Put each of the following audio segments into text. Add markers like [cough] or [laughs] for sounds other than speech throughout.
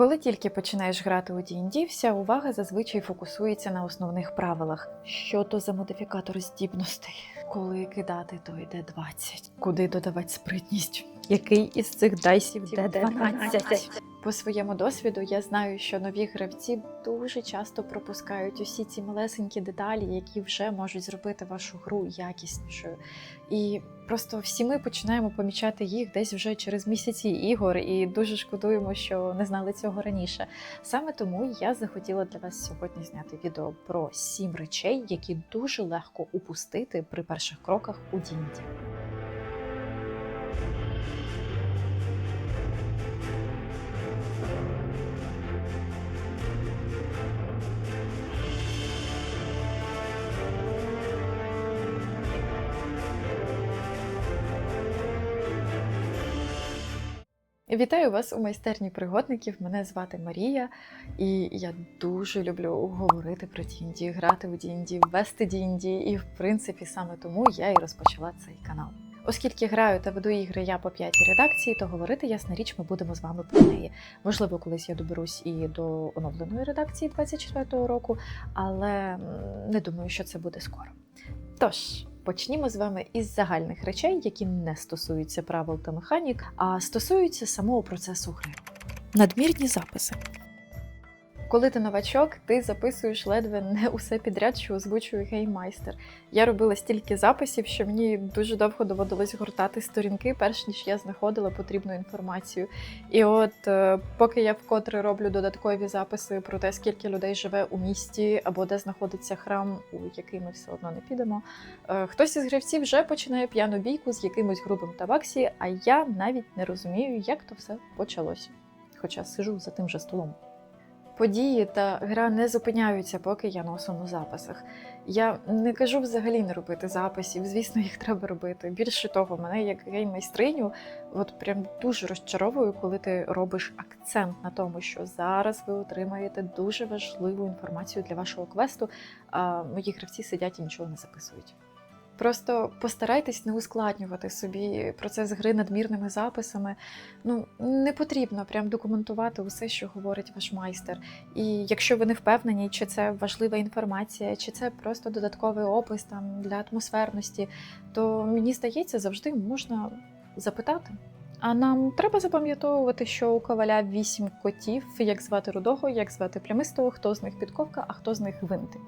Коли тільки починаєш грати у D&D, вся увага зазвичай фокусується на основних правилах. Що то за модифікатор здібностей? Коли кидати, то йде 20. Куди додавати спритність? Який із цих дайсів де 12? По своєму досвіду я знаю, що нові гравці дуже часто пропускають усі ці малесенькі деталі, які вже можуть зробити вашу гру якіснішою. І просто всі ми починаємо помічати їх десь вже через місяці ігор, і дуже шкодуємо, що не знали цього раніше. Саме тому я захотіла для вас сьогодні зняти відео про сім речей, які дуже легко упустити при перших кроках у D&D. Вітаю вас у майстерні пригодників. Мене звати Марія, і я дуже люблю говорити про D&D, грати у D&D, вести D&D, і в принципі саме тому я і розпочала цей канал. Оскільки граю та веду ігри я по п'ятій редакції, то говорити ясна річ, ми будемо з вами про неї. Можливо, колись я доберусь і до оновленої редакції 24-го року, але не думаю, що це буде скоро. Тож. Почнімо з вами із загальних речей, які не стосуються правил та механік, а стосуються самого процесу гри. Надмірні записи. Коли ти новачок, ти записуєш ледве не усе підряд, що озвучує гейммайстер. Я робила стільки записів, що мені дуже довго доводилось гортати сторінки, перш ніж я знаходила потрібну інформацію. І от е, поки я вкотре роблю додаткові записи про те, скільки людей живе у місті або де знаходиться храм, у який ми все одно не підемо, е, хтось із гравців вже починає п'яну бійку з якимось грубим табаксі, а я навіть не розумію, як то все почалося. Хоча сижу за тим же столом. Події та гра не зупиняються, поки я носом у записах. Я не кажу взагалі не робити записів, звісно, їх треба робити. Більше того, мене як геймайстриню, от прям дуже розчаровую, коли ти робиш акцент на тому, що зараз ви отримаєте дуже важливу інформацію для вашого квесту, а мої гравці сидять і нічого не записують. Просто постарайтесь не ускладнювати собі процес гри надмірними записами. Ну, не потрібно прям документувати усе, що говорить ваш майстер. І якщо ви не впевнені, чи це важлива інформація, чи це просто додатковий опис там для атмосферності, то мені здається, завжди можна запитати. А нам треба запам'ятовувати, що у коваля вісім котів, як звати рудого, як звати плямистого, хто з них підковка, а хто з них винтик.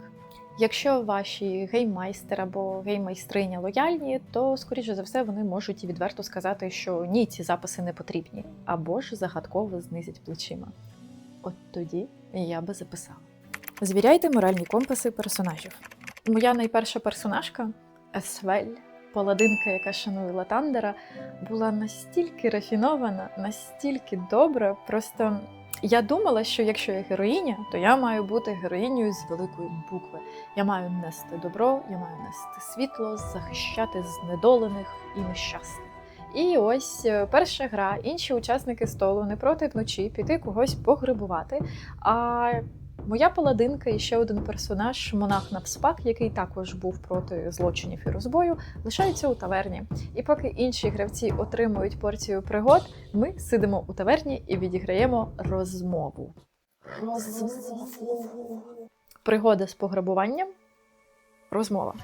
Якщо ваші гейммайстер або гейммайстриня лояльні, то скоріше за все вони можуть відверто сказати, що ні, ці записи не потрібні, або ж загадково знизять плечима. От тоді я би записала. Звіряйте моральні компаси персонажів. Моя найперша персонажка Есвель, паладинка, яка шанує Латандера, була настільки рафінована, настільки добра, просто. Я думала, що якщо я героїня, то я маю бути героїнею з великої букви. Я маю нести добро, я маю нести світло, захищати знедолених і нещасних. І ось е, перша гра, інші учасники столу не проти вночі піти когось пограбувати. А моя паладинка і ще один персонаж, монах Навспак, який також був проти злочинів і розбою, лишаються у таверні. І поки інші гравці отримують порцію пригод, ми сидимо у таверні і відіграємо розмову. Розмову. Пригода з пограбуванням. Розмова.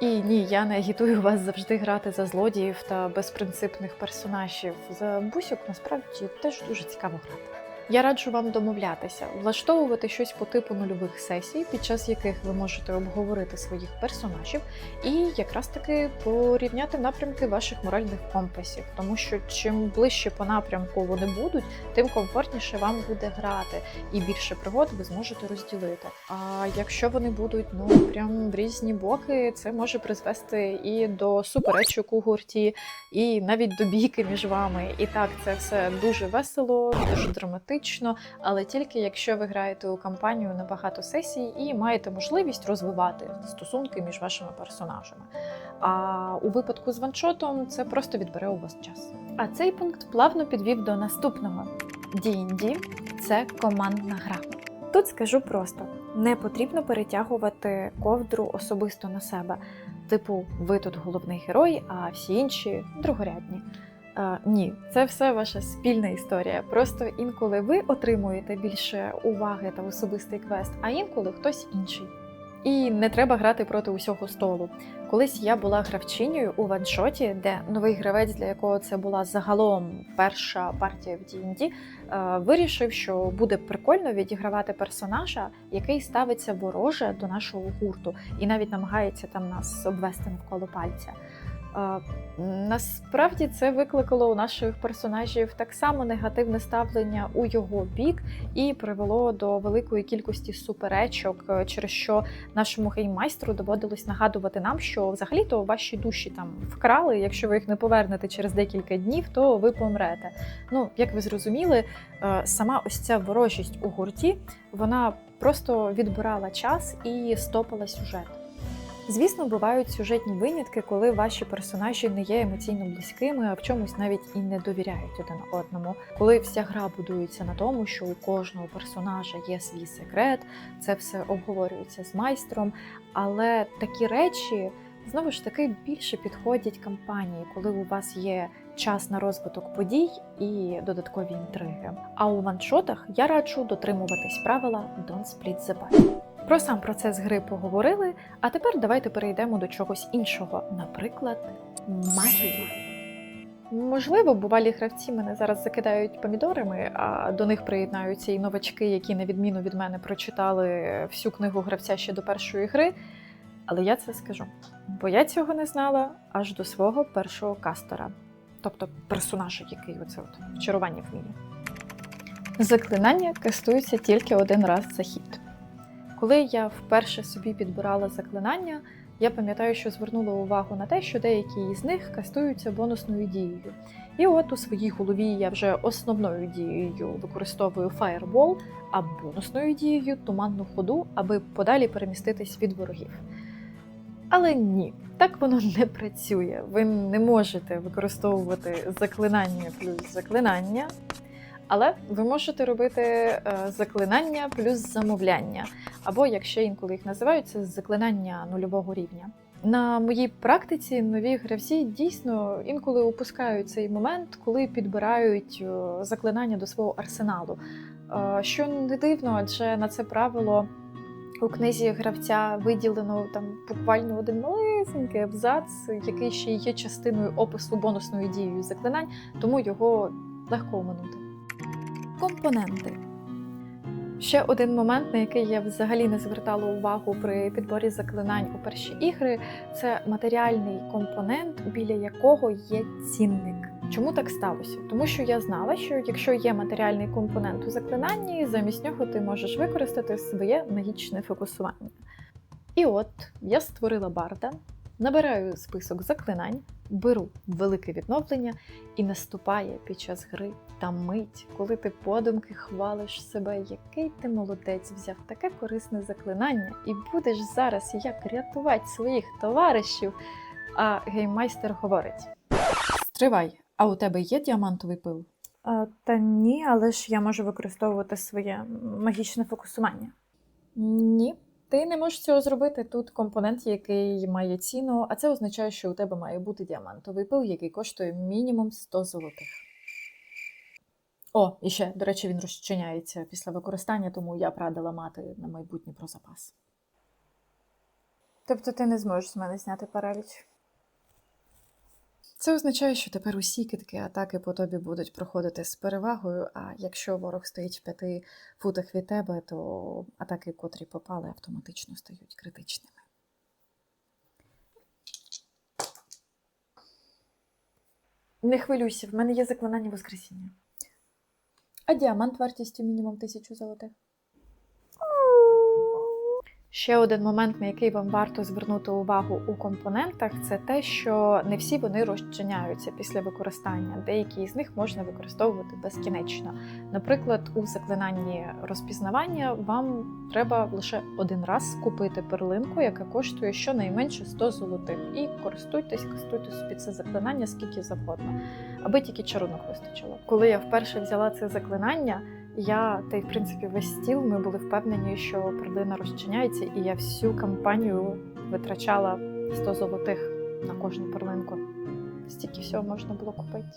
І ні, я не агітую вас завжди грати за злодіїв та безпринципних персонажів. За бусюк насправді теж дуже цікаво грати. Я раджу вам домовлятися, влаштовувати щось по типу нульових сесій, під час яких ви можете обговорити своїх персонажів і якраз таки порівняти напрямки ваших моральних компасів. Тому що чим ближче по напрямку вони будуть, тим комфортніше вам буде грати, і більше пригод ви зможете розділити. А якщо вони будуть ну прям в різні боки, це може призвести і до суперечок у гурті, і навіть до бійки між вами. І так, це все дуже весело, дуже драматично, але тільки якщо ви граєте у кампанію на багато сесій і маєте можливість розвивати стосунки між вашими персонажами. А у випадку з ваншотом це просто відбере у вас час. А цей пункт плавно підвів до наступного: D&D – це командна гра. Тут скажу просто: не потрібно перетягувати ковдру особисто на себе. Типу, ви тут головний герой, а всі інші другорядні. А, ні, це все ваша спільна історія. Просто інколи ви отримуєте більше уваги та особистий квест, а інколи хтось інший. І не треба грати проти усього столу. Колись я була гравчинею у ваншоті, де новий гравець, для якого це була загалом перша партія в D&D, вирішив, що буде прикольно відігравати персонажа, який ставиться вороже до нашого гурту, і навіть намагається там нас обвести навколо пальця. Насправді це викликало у наших персонажів так само негативне ставлення у його бік і привело до великої кількості суперечок, е, через що нашому гейммайстру доводилось нагадувати нам, що взагалі-то ваші душі там вкрали. Якщо ви їх не повернете через декілька днів, то ви помрете. Ну, як ви зрозуміли, е, сама ось ця ворожість у гурті вона просто відбирала час і стопала сюжет. Звісно, бувають сюжетні винятки, коли ваші персонажі не є емоційно близькими, а в чомусь навіть і не довіряють один одному. Коли вся гра будується на тому, що у кожного персонажа є свій секрет, це все обговорюється з майстром. Але такі речі знову ж таки більше підходять кампанії, коли у вас є час на розвиток подій і додаткові інтриги. А у ваншотах я раджу дотримуватись правила Don't split the party. Про сам процес гри поговорили, а тепер давайте перейдемо до чогось іншого, наприклад, магії. Можливо, бувалі гравці мене зараз закидають помідорами, а до них приєднаються і новачки, які, на відміну від мене, прочитали всю книгу гравця ще до першої гри. Але я це скажу. Бо я цього не знала аж до свого першого кастера, тобто персонажа, який оце от вчарування вміє. Заклинання кастуються тільки один раз за хід. Коли я вперше собі підбирала заклинання, я пам'ятаю, що звернула увагу на те, що деякі із них кастуються бонусною дією. І от у своїй голові я вже основною дією використовую Fireball, а бонусною дією туманну ходу, аби подалі переміститись від ворогів. Але ні, так воно [laughs] не працює. Ви не можете використовувати заклинання плюс заклинання. Але ви можете робити е, заклинання плюс замовляння, або як ще інколи їх називають, це заклинання нульового рівня. На моїй практиці нові гравці дійсно інколи упускають цей момент, коли підбирають е, заклинання до свого арсеналу. Е, Що не дивно, адже на це правило у книзі гравця виділено там буквально один малесенький абзац, який ще є частиною опису бонусною дією заклинань, тому його легко оминути. Компоненти. Ще один момент, на який я взагалі не звертала увагу при підборі заклинань у перші ігри, це матеріальний компонент, біля якого є цінник. Чому так сталося? Тому що я знала, що якщо є матеріальний компонент у заклинанні, замість нього ти можеш використати своє магічне фокусування. І от я створила барда, набираю список заклинань, беру велике відновлення, і наступає під час гри та мить, коли ти подумки хвалиш себе, який ти молодець взяв таке корисне заклинання, і будеш зараз як рятувати своїх товаришів. А гейммайстер говорить: Стривай, а у тебе є діамантовий пил? А, та ні, але ж я можу використовувати своє магічне фокусування. Ні, ти не можеш цього зробити. Тут компонент, який має ціну, а це означає, що у тебе має бути діамантовий пил, який коштує мінімум 100 золотих. О, і ще, до речі, він розчиняється після використання, тому я б радила мати на майбутнє про запас. Тобто ти не зможеш з мене зняти параліч? Це означає, що тепер усі китки атаки по тобі будуть проходити з перевагою, а якщо ворог стоїть в п'яти футах від тебе, то атаки, котрі попали, автоматично стають критичними. Не хвилюйся, в мене є заклинання Воскресіння. А діамант вартістю мінімум тисячу золотих. Ще один момент, на який вам варто звернути увагу у компонентах, це те, що не всі вони розчиняються після використання. Деякі з них можна використовувати безкінечно. Наприклад, у заклинанні розпізнавання вам треба лише один раз купити перлинку, яка коштує щонайменше 100 золотих. І користуйтесь, кастуйте собі це заклинання скільки завгодно, аби тільки чарунок вистачило. Коли я вперше взяла це заклинання. Я та й в принципі весь стіл ми були впевнені, що перлина розчиняється, і я всю кампанію витрачала 100 золотих на кожну перлинку. стільки всього можна було купити.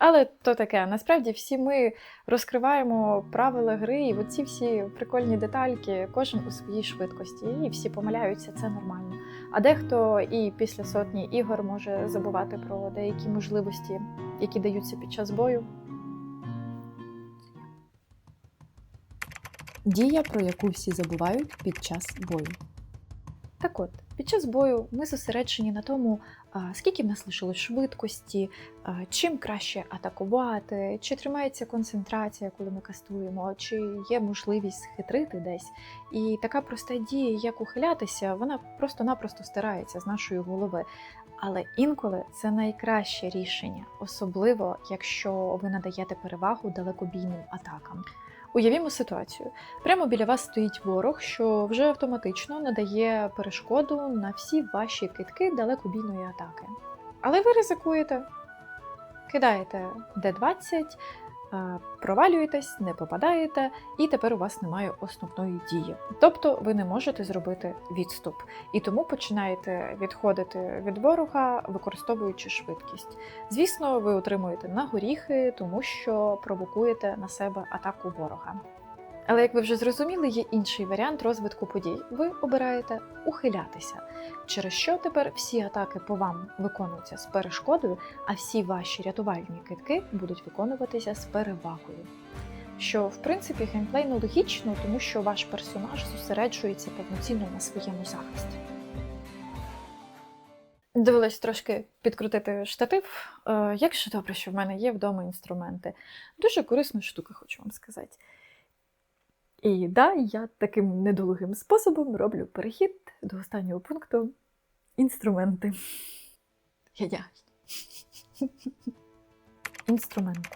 Але то таке, насправді всі ми розкриваємо правила гри, і оці всі прикольні детальки, кожен у своїй швидкості, і всі помиляються, це нормально. А дехто і після сотні ігор може забувати про деякі можливості, які даються під час бою. Дія, про яку всі забувають під час бою. Так от, під час бою ми зосереджені на тому, скільки в нас лишилось швидкості, чим краще атакувати, чи тримається концентрація, коли ми кастуємо, чи є можливість схитрити десь. І така проста дія, як ухилятися, вона просто-напросто стирається з нашої голови. Але інколи це найкраще рішення, особливо якщо ви надаєте перевагу далекобійним атакам. Уявімо ситуацію. Прямо біля вас стоїть ворог, що вже автоматично надає перешкоду на всі ваші китки далекобійної атаки. Але ви ризикуєте, кидаєте D20, е, провалюєтесь, не попадаєте, і тепер у вас немає основної дії. Тобто ви не можете зробити відступ. І тому починаєте відходити від ворога, використовуючи швидкість. Звісно, ви отримуєте на горіхи, тому що провокуєте на себе атаку ворога. Але як ви вже зрозуміли, є інший варіант розвитку подій. Ви обираєте ухилятися, через що тепер всі атаки по вам виконуються з перешкодою, а всі ваші рятувальні китки будуть виконуватися з перевагою. Що в принципі геймплейно логічно, тому що ваш персонаж зосереджується повноцінно на своєму захисті. Довелось трошки підкрутити штатив. Е, Як же добре, що в мене є вдома інструменти. Дуже корисна штука, хочу вам сказати. І да, я таким недолугим способом роблю перехід до останнього пункту інструменти. Я дякую. Інструменти.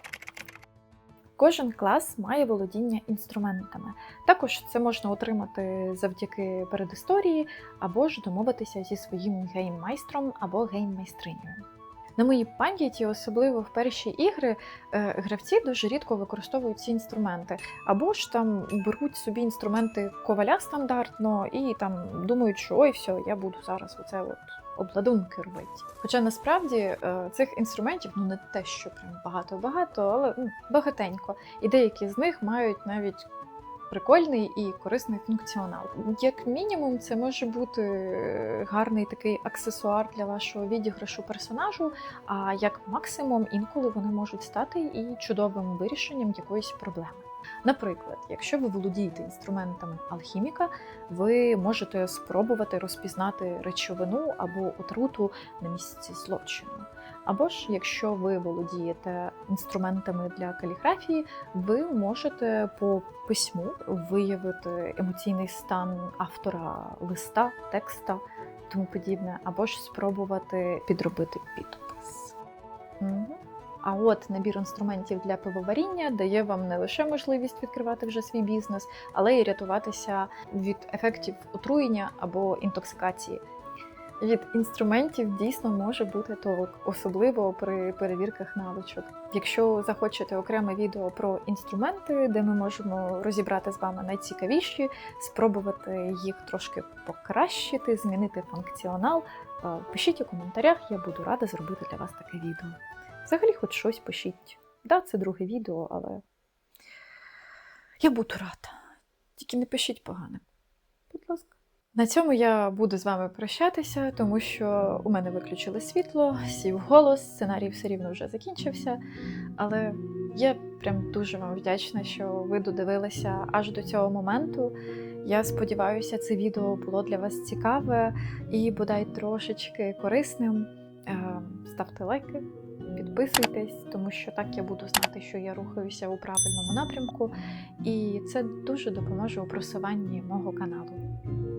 Кожен клас має володіння інструментами. Також це можна отримати завдяки передісторії, або ж домовитися зі своїм гейммайстром або гейммайстринею. На моїй пам'яті, особливо в перші ігри, е, гравці дуже рідко використовують ці інструменти, або ж там беруть собі інструменти коваля стандартно і там думають, що ой, все, я буду зараз оце от обладунки робити. Хоча насправді е, цих інструментів ну не те, що прям багато-багато, але ну, багатенько. І деякі з них мають навіть прикольний і корисний функціонал. Як мінімум, це може бути е, гарний такий аксесуар для вашого відіграшу персонажу. А як максимум, інколи вони можуть стати і чудовим вирішенням якоїсь проблеми. Наприклад, якщо ви володієте інструментами алхіміка, ви можете спробувати розпізнати речовину або отруту на місці злочину. Або ж, якщо ви володієте інструментами для каліграфії, ви можете по письму виявити емоційний стан автора листа, текста, тому подібне, або ж спробувати підробити підпис. А от набір інструментів для пивоваріння дає вам не лише можливість відкривати вже свій бізнес, але й рятуватися від ефектів отруєння або інтоксикації. Від інструментів дійсно може бути толк, особливо при перевірках навичок. Якщо захочете окреме відео про інструменти, де ми можемо розібрати з вами найцікавіші, спробувати їх трошки покращити, змінити функціонал, е, пишіть у коментарях, я буду рада зробити для вас таке відео. Взагалі, хоч щось пишіть. Да, це друге відео, але я буду рада. Тільки не пишіть погане. Будь ласка. На цьому я буду з вами прощатися, тому що у мене виключили світло, сів голос, сценарій все рівно вже закінчився. Але я прям дуже вам вдячна, що ви додивилися аж до цього моменту. Я сподіваюся, це відео було для вас цікаве і бодай трошечки корисним. Е, Ставте лайки, підписуйтесь, тому що так я буду знати, що я рухаюся у правильному напрямку, і це дуже допоможе у просуванні мого каналу.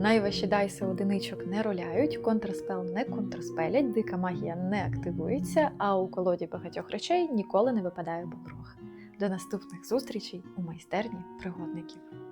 Найважчі дайси одиничок не роляють, контрспел не контрспелять, дика магія не активується, а у колоді багатьох речей ніколи не випадає болрог. До наступних зустрічей у майстерні пригодників.